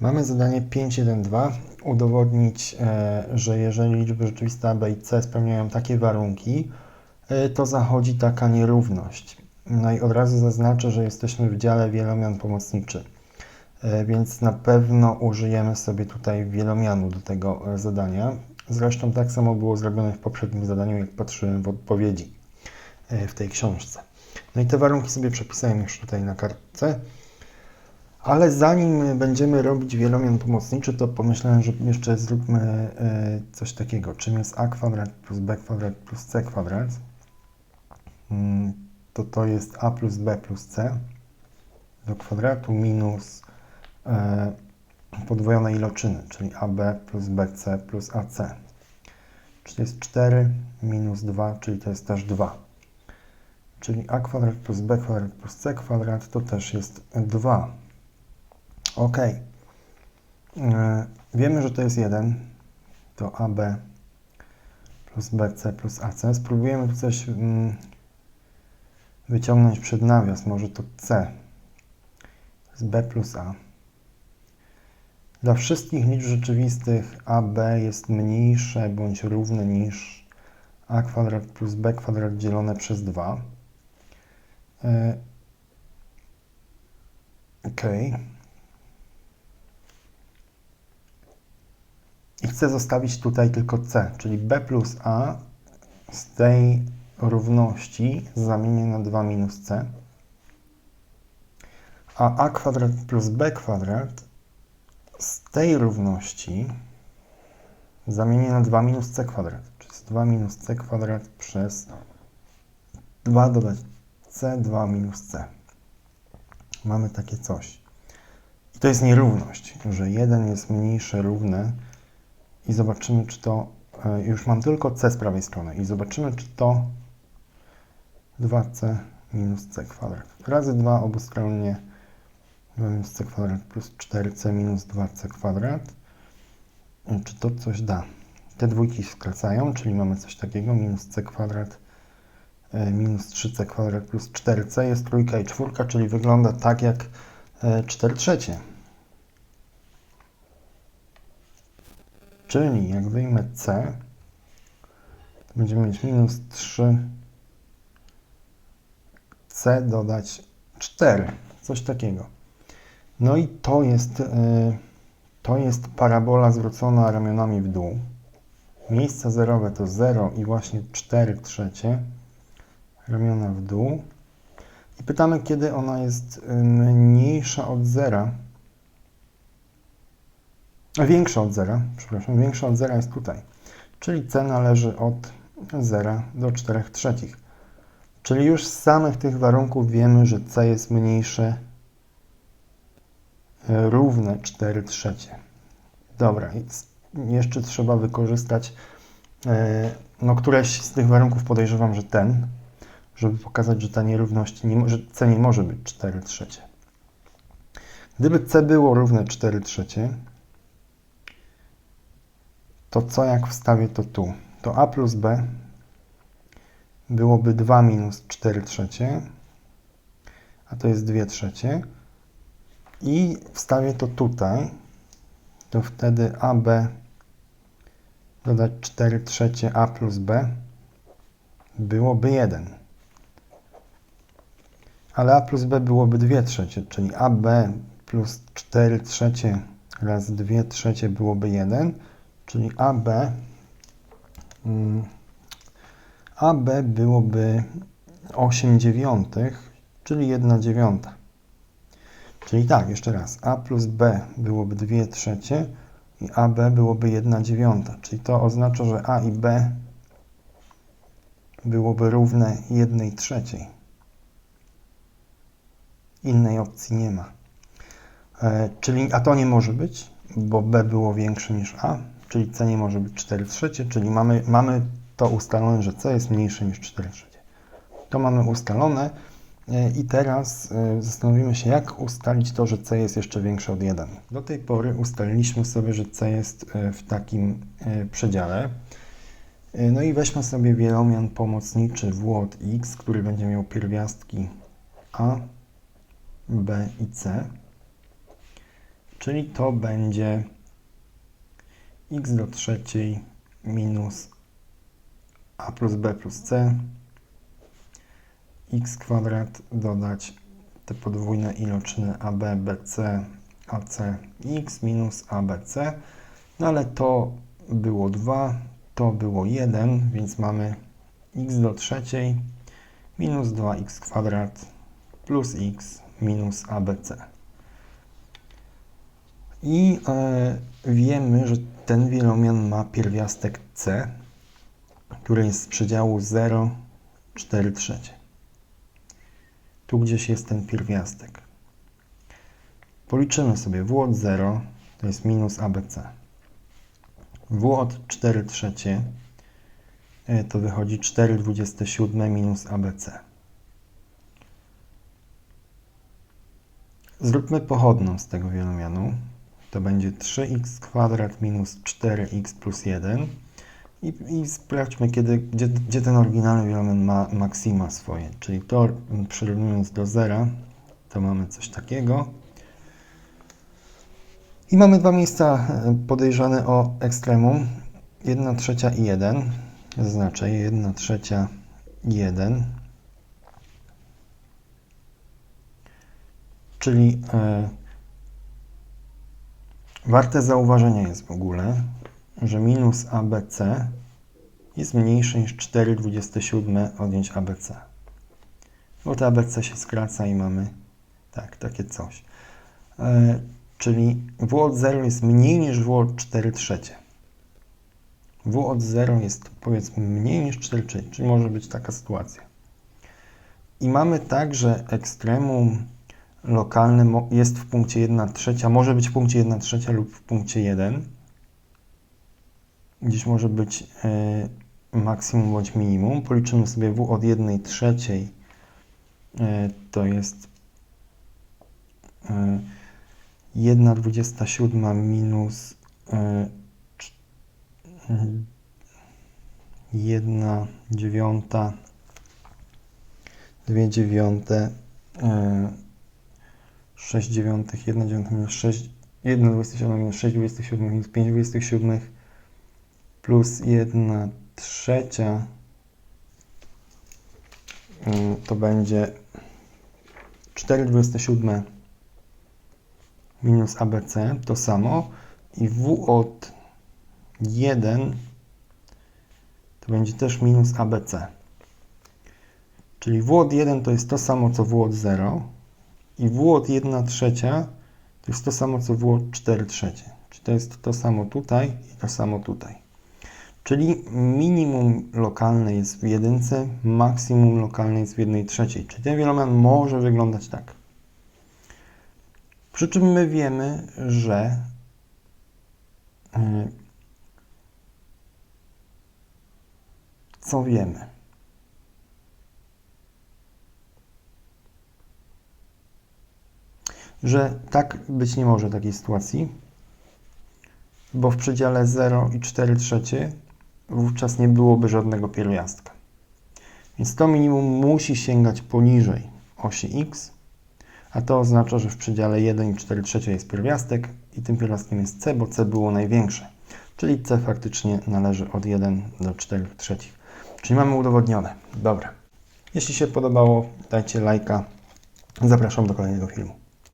Mamy zadanie 5.1.2 udowodnić, e, że jeżeli liczby rzeczywiste a, b i c spełniają takie warunki, e, to zachodzi taka nierówność. No i od razu zaznaczę, że jesteśmy w dziale wielomian pomocniczy, E, więc na pewno użyjemy sobie tutaj wielomianu do tego zadania. Zresztą tak samo było zrobione w poprzednim zadaniu, jak patrzyłem w odpowiedzi w tej książce. No i te warunki sobie przepisałem już tutaj na kartce. Ale zanim będziemy robić wielomian pomocniczy, to pomyślałem, że jeszcze zróbmy e, coś takiego. Czym jest a kwadrat plus b kwadrat plus c kwadrat? Mm, To to jest a plus b plus c do kwadratu minus e, podwojone iloczyny, czyli ab plus bc plus ac. Czyli jest 4 minus 2, czyli to jest też 2. Czyli a kwadrat plus b kwadrat plus c kwadrat to też jest 2. Ok. E, Wiemy, że to jest 1. To AB plus BC plus AC. Spróbujemy tu coś mm, wyciągnąć przed nawias. Może to C. To jest B plus A. Dla wszystkich liczb rzeczywistych AB jest mniejsze bądź równe niż A kwadrat plus B kwadrat dzielone przez 2. E, Ok. I chcę zostawić tutaj tylko c, czyli b plus a z tej równości zamienię na 2 minus c, a a kwadrat plus b kwadrat z tej równości zamienię na 2 minus c kwadrat, czyli jest 2 minus c kwadrat przez 2 dodać c, 2 minus c. Mamy takie coś. I to jest nierówność, że 1 jest mniejsze równe i zobaczymy, czy to. e, Już mam tylko c z prawej strony i zobaczymy, czy to 2c minus c kwadrat. Razy 2 obustronnie 2 minus c kwadrat plus 4c minus 2c kwadrat. E, Czy to coś da? Te dwójki się skracają, czyli mamy coś takiego, minus c kwadrat e, minus 3c kwadrat plus 4c jest trójka i czwórka, czyli wygląda tak jak e, 4 trzecie. Czyli jak wyjmę C, to będziemy mieć minus 3 C dodać 4. Coś takiego. No i to jest, y, to jest parabola zwrócona ramionami w dół. Miejsca zerowe to 0 i właśnie 4 trzecie. Ramiona w dół. I pytamy, kiedy ona jest y, mniejsza od zera. Większa od zera, przepraszam, większa od zera jest tutaj. Czyli c należy od 0 do 4 trzecich. Czyli już z samych tych warunków wiemy, że c jest mniejsze e, równe 4 trzecie. Dobra, jeszcze trzeba wykorzystać e, no któreś z tych warunków podejrzewam, że ten, żeby pokazać, że ta nierówność, nie, że c nie może być 4 trzecie. Gdyby c było równe 4 trzecie, to co jak wstawię to tu? To a plus b byłoby 2 minus 4 trzecie, a to jest 2 trzecie. I wstawię to tutaj, to wtedy ab dodać 4 trzecie a plus b byłoby 1. Ale a plus b byłoby 2 trzecie, czyli ab plus 4 trzecie razy 2 trzecie byłoby 1, czyli AB, mm, AB byłoby 8 dziewiątych, czyli 1 dziewiąta. Czyli tak, jeszcze raz, A plus B byłoby 2 trzecie i AB byłoby 1 dziewiąta. Czyli to oznacza, że A i B byłoby równe 1 trzeciej. Innej opcji nie ma. E, czyli, a to nie może być, bo B było większe niż A, czyli C nie może być 4 trzecie, czyli mamy, mamy to ustalone, że C jest mniejsze niż 4 trzecie. To mamy ustalone e, i teraz e, zastanowimy się, jak ustalić to, że C jest jeszcze większe od 1. Do tej pory ustaliliśmy sobie, że C jest e, w takim przedziale. No i weźmy sobie wielomian pomocniczy W od x, który będzie miał pierwiastki A, B i C. czyli to będzie x do trzeciej minus a plus b plus c x kwadrat dodać te podwójne iloczyny ab, bc, ac, x minus abc. No ale to było 2, to było 1, więc mamy x do trzeciej minus 2x kwadrat plus x minus abc. I e, wiemy, że ten wielomian ma pierwiastek c, który jest z przedziału 0, 4 trzecie. Tu gdzieś jest ten pierwiastek. Policzymy sobie w od 0 to jest minus ABC. W od 4 trzecie to wychodzi 4 27 minus ABC. Zróbmy pochodną z tego wielomianu. To będzie 3x kwadrat minus 4x plus 1. I, i sprawdźmy, kiedy, gdzie, gdzie ten oryginalny wielomian ma maksima swoje. Czyli to przyrównując do zera, to mamy coś takiego. I mamy dwa miejsca e, podejrzane o ekstremum. 1 trzecia i 1. Zaznaczę 1 trzecia i 1. Czyli e, warte zauważenia jest w ogóle, że minus ABC jest mniejsze niż 4,27 odjąć ABC. Bo to ABC się skraca i mamy tak, takie coś. E, czyli W od 0 jest mniej niż W od 4 trzecie. W od 0 jest powiedzmy mniej niż 4 trzecie, czyli może być taka sytuacja. I mamy tak, że ekstremum lokalne mo- jest w punkcie 1 trzecia, może być w punkcie 1 trzecia lub w punkcie 1. Gdzieś może być e, maksimum bądź minimum. Policzymy sobie W od 1 trzeciej. E, to jest e, 1 27 minus e, cz- mm, 1 dziewiąta, 2 dziewiąte, e, 6 dziewiątych, 1 dziewiąta minus 6, 1 27 minus 6 27 minus 5 27 plus 1 trzecia mm, to będzie 4 27 minus ABC to samo i W od 1 to będzie też minus ABC. Czyli W od 1 to jest to samo co W od 0 i W od 1 trzecia to jest to samo co W od 4 trzecie. Czyli to jest to samo tutaj i to samo tutaj. Czyli minimum lokalne jest w jedynce, maksimum lokalne jest w jednej trzeciej. Czyli ten wielomian może wyglądać tak. Przy czym my wiemy, że y, co wiemy? Że tak być nie może takiej sytuacji, bo w przedziale 0 i 4 trzecie wówczas nie byłoby żadnego pierwiastka. Więc to minimum musi sięgać poniżej osi x, a to oznacza, że w przedziale 1 i 4 trzecie jest pierwiastek i tym pierwiastkiem jest c, bo c było największe. Czyli c faktycznie należy od 1 do 4 trzecich. Czyli mamy udowodnione. Dobra. Jeśli się podobało, dajcie lajka. Zapraszam do kolejnego filmu.